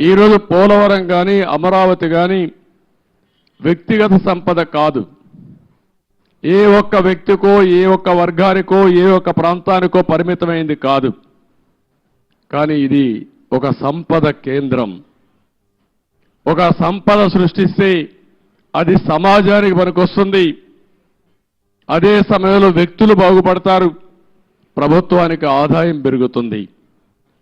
ఈరోజు పోలవరం కానీ అమరావతి కానీ వ్యక్తిగత సంపద కాదు. ఏ ఒక్క వ్యక్తికో ఏ ఒక్క వర్గానికో ఏ ఒక్క ప్రాంతానికో పరిమితమైంది కాదు. కానీ ఇది ఒక సంపద కేంద్రం. ఒక సంపద సృష్టిస్తే అది సమాజానికి పనికొస్తుంది. అదే సమయంలో వ్యక్తులు బాగుపడతారు. ప్రభుత్వానికి ఆదాయం పెరుగుతుంది.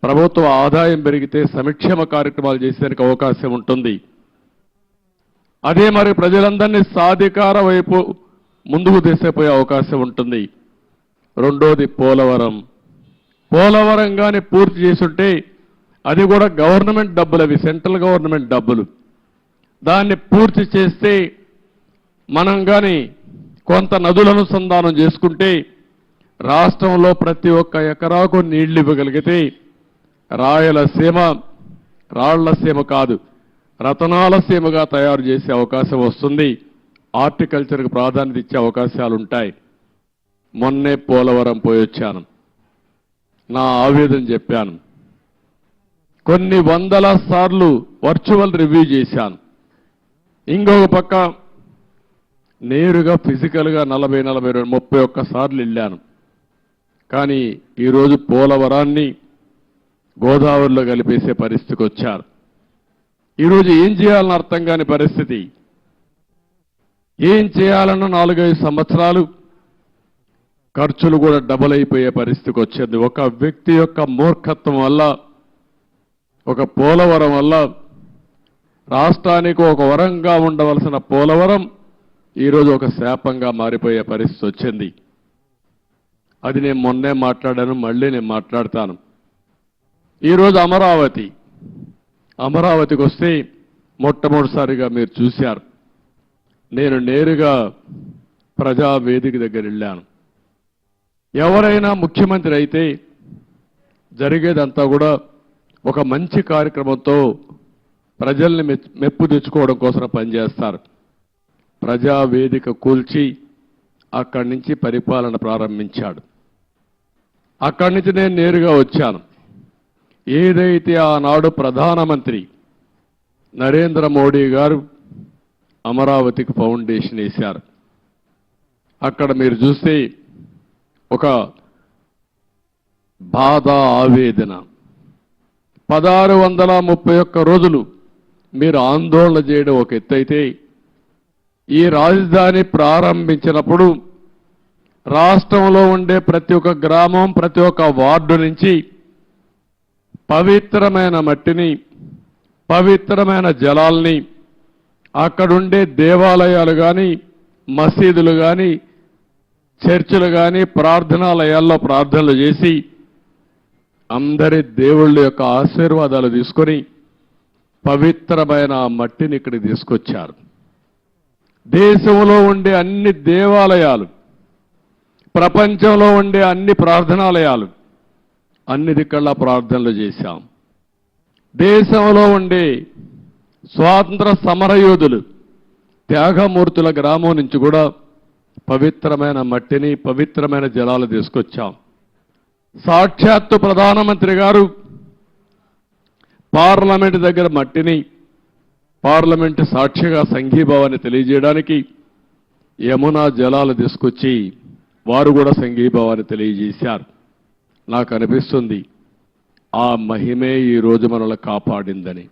ప్రభుత్వ ఆదాయం పెరిగితే సంక్షేమ కార్యక్రమాలు చేసేందుకు అవకాశం ఉంటుంది. అదే మరి ప్రజలందరినీ సాధికార వైపు ముందుకు తీసేపోయే అవకాశం ఉంటుంది. రెండోది పోలవరం. పోలవరం కానీ పూర్తి చేసుంటే అది కూడా గవర్నమెంట్ డబ్బులు అవి సెంట్రల్ గవర్నమెంట్ డబ్బులు. దాన్ని పూర్తి చేస్తే మనం కానీ కొంత నదుల అనుసంధానం చేసుకుంటే రాష్ట్రంలో ప్రతి ఒక్క ఎకరాకు నీళ్ళు ఇవ్వగలిగితే రాయలసీమ రాళ్ళసీమ కాదు రతనాల సీమగా తయారు చేసే అవకాశం వస్తుంది. హార్టికల్చర్కి ప్రాధాన్యత ఇచ్చే అవకాశాలు ఉంటాయి మొన్నే పోలవరం పోయి వచ్చాను. నా ఆవేదన చెప్పాను. కొన్ని వందల సార్లు వర్చువల్ రివ్యూ చేశాను. ఇంకొక పక్క నేరుగా ఫిజికల్గా నలభై నలభై రెండు ముప్పై ఒక్క సార్లు వెళ్ళాను. కానీ ఈరోజు పోలవరాన్ని గోదావరిలో కలిపేసే పరిస్థితికి వచ్చారు. ఈరోజు ఏం చేయాలని అర్థం కాని పరిస్థితి. ఏం చేయాలన్న నాలుగైదు సంవత్సరాలు ఖర్చులు కూడా డబుల్ అయిపోయే పరిస్థితికి వచ్చింది. ఒక వ్యక్తి యొక్క మూర్ఖత్వం వల్ల ఒక పోలవరం వల్ల రాష్ట్రానికి ఒక వరంగా ఉండవలసిన పోలవరం ఈరోజు ఒక శాపంగా మారిపోయే పరిస్థితి వచ్చింది. అది నేను మొన్నే మాట్లాడాను మళ్ళీ నేను మాట్లాడతాను. ఈరోజు అమరావతి. అమరావతికి వస్తే మొట్టమొదటిసారిగా మీరు చూశారు. నేను నేరుగా ప్రజా వేదిక దగ్గర వెళ్ళాను. ఎవరైనా ముఖ్యమంత్రి అయితే జరిగేదంతా కూడా ఒక మంచి కార్యక్రమంతో ప్రజల్ని మెప్పు తెచ్చుకోవడం కోసం పనిచేస్తారు. ప్రజా వేదిక కూల్చి అక్కడి నుంచి పరిపాలన ప్రారంభించాడు. అక్కడి నుంచి నేను నేరుగా వచ్చాను. ఏదైతే ఆనాడు ప్రధానమంత్రి నరేంద్ర మోడీ గారు అమరావతికి ఫౌండేషన్ వేశారు అక్కడ మీరు చూస్తే ఒక బాధ ఆవేదన. పదహారు వందల ముప్పై ఒక్క రోజులు మీరు ఆందోళన చేయడం ఒక ఎత్తైతే ఈ రాజధాని ప్రారంభించినప్పుడు రాష్ట్రంలో ఉండే ప్రతి ఒక్క గ్రామం ప్రతి ఒక్క వార్డు నుంచి పవిత్రమైన మట్టిని పవిత్రమైన జలాల్ని అక్కడుండే దేవాలయాలు కానీ మసీదులు కానీ చర్చిలు కానీ ప్రార్థనాలయాల్లో ప్రార్థనలు చేసి అందరి దేవుళ్ళ యొక్క ఆశీర్వాదాలు తీసుకొని పవిత్రమైన ఆ మట్టిని ఇక్కడికి తీసుకొచ్చారు. దేశంలో ఉండే అన్ని దేవాలయాలు ప్రపంచంలో ఉండే అన్ని ప్రార్థనాలయాలు అన్ని దిక్కల్లా ప్రార్థనలు చేశాం. దేశంలో ఉండే స్వాతంత్ర సమరయోధులు త్యాగమూర్తుల గ్రామం నుంచి కూడా పవిత్రమైన మట్టిని పవిత్రమైన జలాలు తీసుకొచ్చాం. సాక్షాత్తు ప్రధానమంత్రి గారు పార్లమెంట్ దగ్గర మట్టిని పార్లమెంట్ సాక్షిగా సంఘీభావాన్ని తెలియజేయడానికి యమునా జలాలు తీసుకొచ్చి వారు కూడా సంఘీభావాన్ని తెలియజేశారు. నాకు అనిపిస్తుంది ఆ మహిమే ఈ రోజు మనల్ని కాపాడిందని.